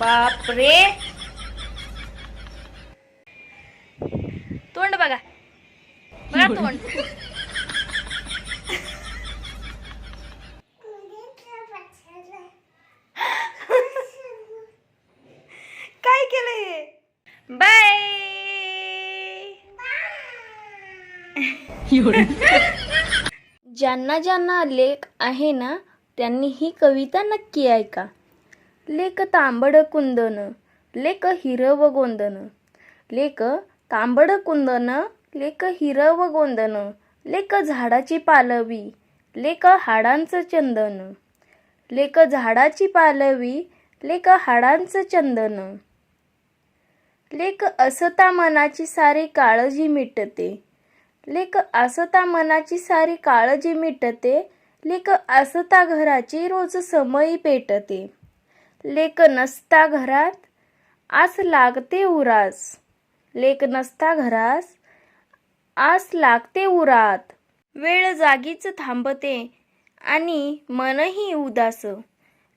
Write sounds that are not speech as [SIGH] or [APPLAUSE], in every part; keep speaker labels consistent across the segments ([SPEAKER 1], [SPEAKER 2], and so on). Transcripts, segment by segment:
[SPEAKER 1] बापरे. तोंड बघा. बघा तोंड. काय केलं हे? बाय. ज्यांना ज्यांना लेख आहे ना त्यांनी ही कविता नक्की ऐका. लेक तांबड कुंदन लेक हिरव गोंदन लेक तांबड कुंदन लेक हिरव गोंदन लेक झाडाची पालवी लेक हाडांचं चंदन लेक झाडाची पालवी लेक हाडांचं चंदन. लेक असता मनाची सारी काळजी मिटते. लेक असता मनाची सारी काळजी मिटते. लेक असता घराची रोज समयी पेटते. लेक नसता घरात आस लागते उरास. लेक नसता घरास आस लागते उरात. वेळ जागीच थांबते आणि मनही उदास.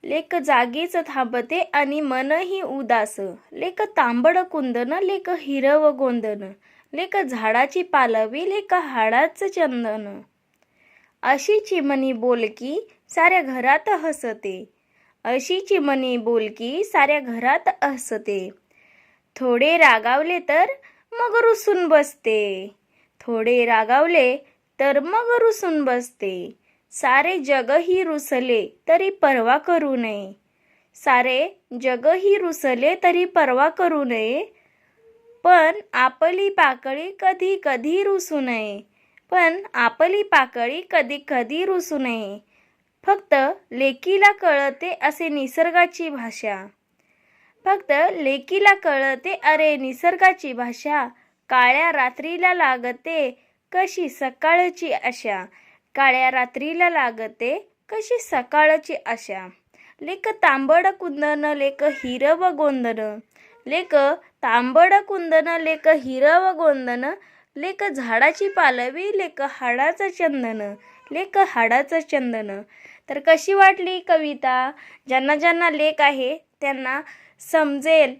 [SPEAKER 1] लेक जागीच थांबते आणि मनही उदास. लेक तांबड कुंदन लेक हिरव गोंदन. लेक झाडाची पालवी लेक हाडाचं चंदन. अशी चिमणी बोलकी साऱ्या घरात हसते. अशी चिमणी बोलकी साऱ्या घरात हसते थोडे रागावले तर मग रुसून बसते. थोडे रागावले तर मग रुसून बसते. सारे जगही रुसले तरी पर्वा करू नये. सारे जगही रुसले तरी पर्वा करू नये. पण आपली पाकळी कधी कधी रुसू नये. पण आपली पाकळी कधी कधी रुसू नये. फक्त लेकीला कळते असे निसर्गाची भाषा. फक्त लेकीला कळते अरे निसर्गाची भाषा. काळ्या रात्रीला लागते कशी सकाळची आशा. काळ्या रात्रीला लागते कशी सकाळची आशा. लेक तांबड कुंदन लेक हिरव गोंदन. लेक तांबड कुंदन लेक हिरव गोंदन. लेक झाडाची पालवी लेक हाडाचं चंदन. लेख हाडाचं चंदन. तर कशी वाटली कविता? ज्यांना ज्यांना लेख आहे त्यांना समजेल.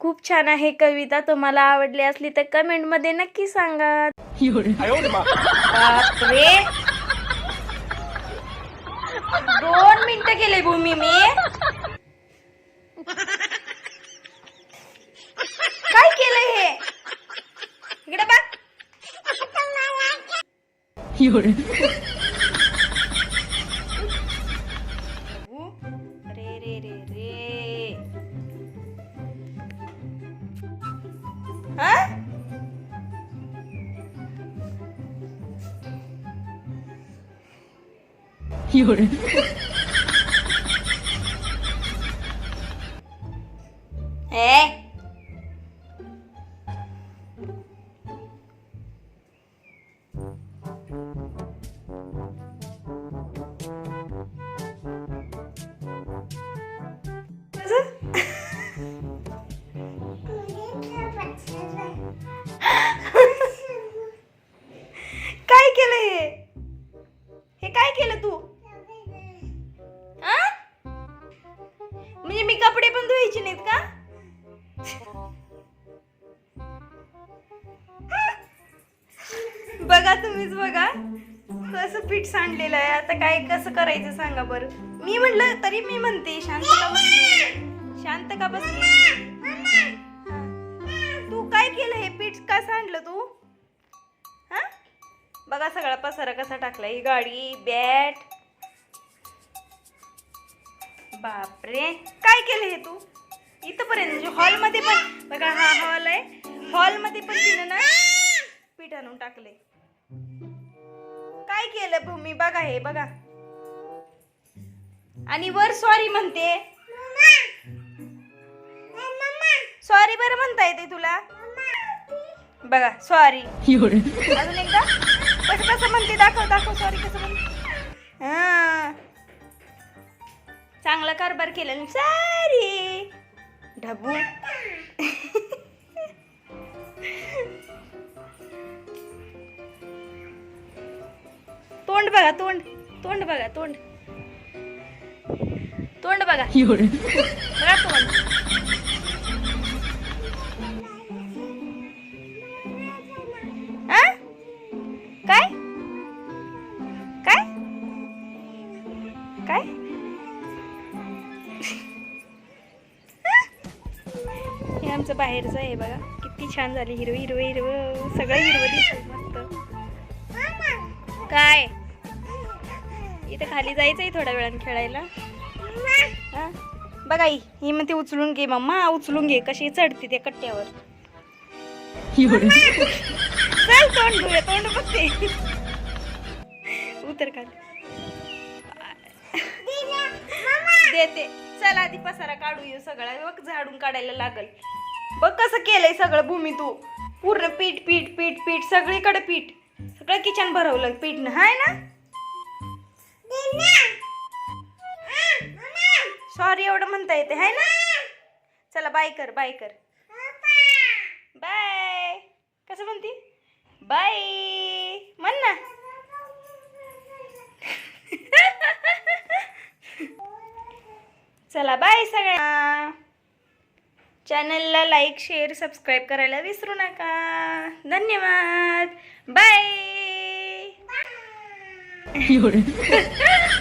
[SPEAKER 1] खूप छान आहे कविता. तुम्हाला आवडली असली तर कमेंटमध्ये नक्की सांगा. बापरे. दोन मिनिटं केले भूमी मी. काय केलं हे? इकडे बघ. ए [LAUGHS] [LAUGHS] काय केलं हे हे काय केलं तू? म्हणजे मी कपडे पण धुवायचे नाहीत का? बघा तुम्हीच बघा. कसं पीठ सांडलेलं आहे. आता काय कसं करायचं सांगा बरं. मी म्हटलं तरी मी म्हणते शांत का बसली? शांत का बसली? तू काय केलं हे पीठ? का सांडलं तू? हा? बघा सगळा पसारा कसा टाकला ही गाडी बॅट बापरे. काय केलं हे तू? इथंपर्यंत म्हणजे हॉलमध्ये पण. बघा हा हॉल आहे. हॉलमध्ये पण तिनं ना पीठ आणून टाकले काय केलं भूमी? बघा हे बघा. आणि वर सॉरी म्हणते. सॉरी बरं म्हणता येते तुला. बघा सॉरी अजून एकदा? कसं कसं म्हणते? दाखव दाखव सॉरी कसं म्हणते? हा. चांगला कारभार केला. सारी. ढबू. तोंड बघा तोंड. तोंड बघा तोंड. तोंड बघा. बघा तोंड. आमचं बाहेरचं आहे बघा. किती छान झाली हिरवं हिरवं हिरवं. सगळं हिरवं दिसत मस्त. काय? इथं खाली जायचंय थोड्या वेळाने खेळायला. हा? बघा ही ही म्हणते उचलून घे मम्मा. उचलून घे. कशी चढते त्या कट्ट्यावर. चल तोंड धुया तोंड बघते. उतर खाली. देते. चल आधी पसारा काढू ये सगळा झाडून काढायला लागल. बघ कसं केलंय सगळं भूमी तू. पूर्ण पीठ पीठ पीठ पीठ सगळीकडे पीठ. सगळं किचन भरवलं पीठ हाय ना? सॉरी एवढं म्हणता येते हाय ना? चला बाय कर बाय कर. बाय कसं म्हणते? बाय म्हण ना. [LAUGHS] चला बाय सगळ्या चॅनलला लाईक शेअर सबस्क्राईब करायला विसरू नका. धन्यवाद. बाय. [LAUGHS]